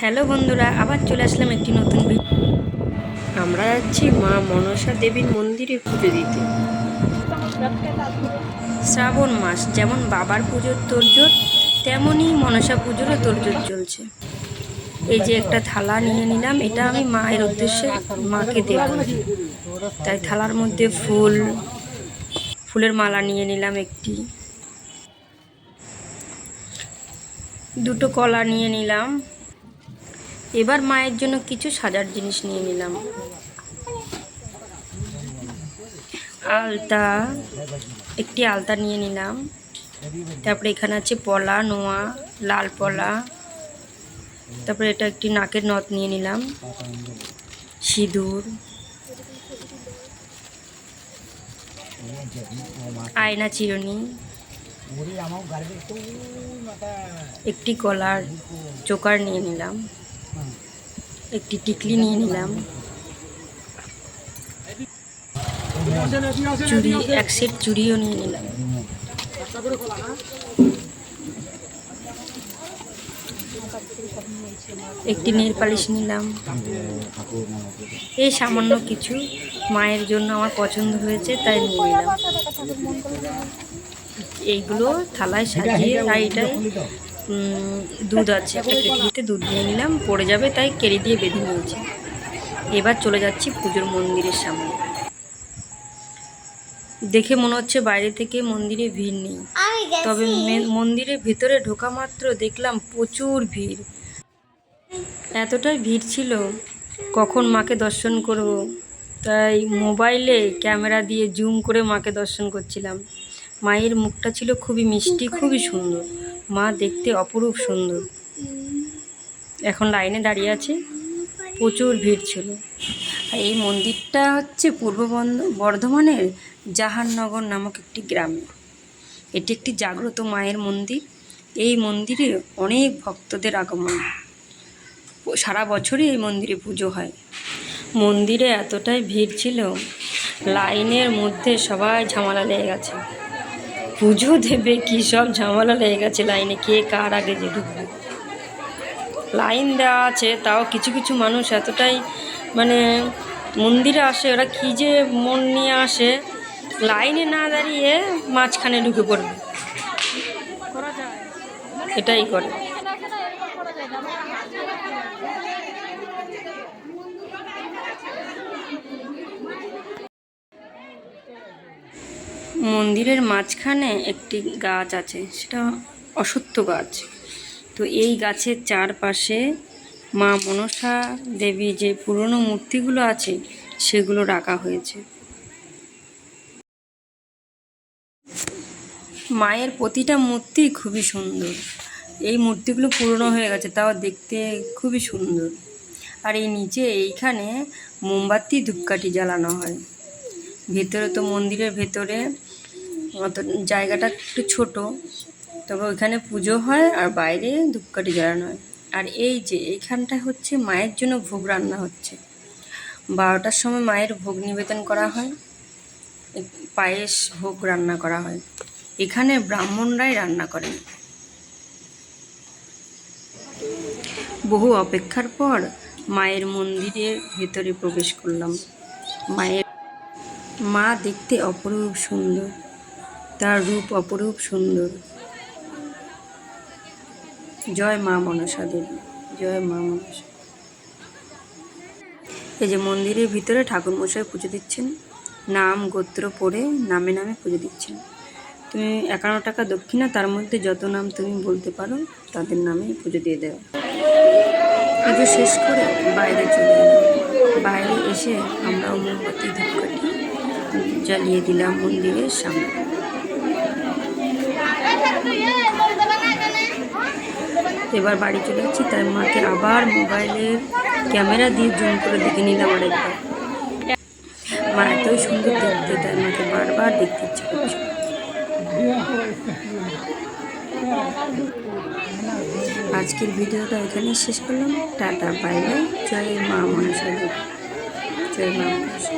Hello বন্ধুরা আবার চলে আসলাম একটি নতুন আমরা যাচ্ছি মা মনসা দেবীর মন্দিরে পুজো দিতে। শ্রাবণ মাস যেমন বাবার পুজোর তোরজোর তেমনই মনসা পুজোরও তোরজোর চলছে। এই যে একটা থালা নিয়ে নিলাম এটা আমি মায়ের উদ্দেশ্যে মাকে দেব। তাই থালার মধ্যে ফুল ফুলের মালা নিয়ে নিলাম একটি। দুটো কলা নিয়ে নিলাম। এবার মায়ের জন্য কিছু সাজার জিনিস নিয়ে নিলাম। আলতা, একটি আলতা নিয়ে নিলাম। তারপরে এখানে আছে পলা, নোয়া, লাল পলা। তারপরে এটা একটি নাকের নথ নিয়ে নিলাম। সিঁদুর। আয়না চিরুনি। একটি কলার চোকার নিয়ে নিলাম। একটি টিকলি নিয়ে নিলাম। চুড়ি, এক সেট চুড়িও নিয়ে নিলাম। একটি নেল পালিশ নিলাম। এই সামান্য কিছু মায়ের জন্য আমার পছন্দ হয়েছে, তাই নিয়ে নিলাম। এইগুলো থালায় সাজিয়ে, তাই এটাই দুধ আছে একটা কেটলিতে দুধ নিয়ে নিলাম পড়ে যাবে তাই কেড়ে দিয়ে বেঁধে নিয়েছি। এবার চলে যাচ্ছি পুজোর মন্দিরের সামনে। দেখে মনে হচ্ছে বাইরে থেকে মন্দিরে ভিড় নেই। তবে মন্দিরের ভেতরে ঢোকা মাত্র দেখলাম প্রচুর ভিড়। এতটাই ভিড় ছিল কখন মাকে দর্শন করব? তাই মোবাইলে ক্যামেরা দিয়ে জুম করে মাকে দর্শন করছিলাম। মায়ের মুখটা ছিল খুবই মিষ্টি খুবই সুন্দর। মা দেখতে অপরূপ সুন্দর। এখন লাইনে দাঁড়িয়ে আছে, প্রচুর ভিড় ছিল। আর এই মন্দিরটা হচ্ছে পূর্ব বর্ধ- বর্ধমানের জাহাননগর নামক একটি গ্রামে। এটি একটি জাগ্রত মায়ের মন্দির। এই মন্দিরে অনেক ভক্তদের আগমন। সারা বছরই এই মন্দিরে পুজো হয়। মন্দিরে এতটাই ভিড় ছিল, লাইনের মধ্যে সবাই ঝামেলা লেগে গেছে। পুজো দেবে কী সব ঝামেলা লেগে গেছে লাইনে? কে কার আগে যে ঢুকবে? লাইন দেওয়া আছে, তাও কিছু কিছু মানুষ এতটাই মানে মন্দিরে আসে, ওরা কী যে মন নিয়ে আসে, লাইনে না দাঁড়িয়ে মাঝখানে ঢুকে পড়বে। এটাই করে। মন্দিরের মাঝখানে একটি গাছ আছে, সেটা অসত্য গাছ। তো এই গাছের চারপাশে মা মনসা দেবী যে পুরনো মূর্তিগুলো আছে, সেগুলো রাখা হয়েছে। মায়ের প্রতিটা মূর্তি খুবই সুন্দর। এই মূর্তিগুলো পুরনো হয়ে গেছে, তাও দেখতে খুবই সুন্দর। আর এই নিচে এইখানে মোমবাতি ধূপকাঠি জ্বালানো হয়। ভেতরে তো মন্দিরের ভেতরে অত জায়গাটা একটু ছোট। তবে ওইখানে পুজো হয় আর বাইরে ধূপকাঠি জ্বালানো হয়। আর এই যে এইখানটা হচ্ছে মায়ের জন্য ভোগ রান্না হচ্ছে। বারোটার সময় মায়ের ভোগ নিবেদন করা হয়। পায়েস ভোগ রান্না করা হয়। এখানে ব্রাহ্মণরাই রান্না করেন। বহু অপেক্ষার পর মায়ের মন্দিরের ভেতরে প্রবেশ করলাম। মায়ের মা দেখতে অপরূপ সুন্দর। তার রূপ অপরূপ সুন্দর। জয় মা মনসা দেবী, জয় মা মনসা। এই যে মন্দিরের ভিতরে ঠাকুরমশাই পুজো দিচ্ছেন, নাম, গোত্র পড়ে নামে নামে পুজো দিচ্ছেন। তুমি একান্ন টাকা দক্ষিণা, তার মধ্যে যত নাম তুমি বলতে পারো, তাদের নামে পুজো দিয়ে দেওয়া পুজো শেষ করে বাইরে চলে এলাম। বাইরে এসে আমরাও মোমবাতি ধূপকাঠি জ্বালিয়ে দিলাম মন্দিরের সামনে। এবার বাড়ি চলে যাচ্ছি, তাই মাকে আবার মোবাইলের ক্যামেরা দিয়ে জুম করে দেখে নিলাম আরেকবার মা এতই সুন্দর দেখতে, তাই মাকে বারবার দেখতে ইচ্ছে করছে। আজকের ভিডিওটা এখানে শেষ করলাম। Tata, bye bye. জয় মা দেবী জয় মা মনসা।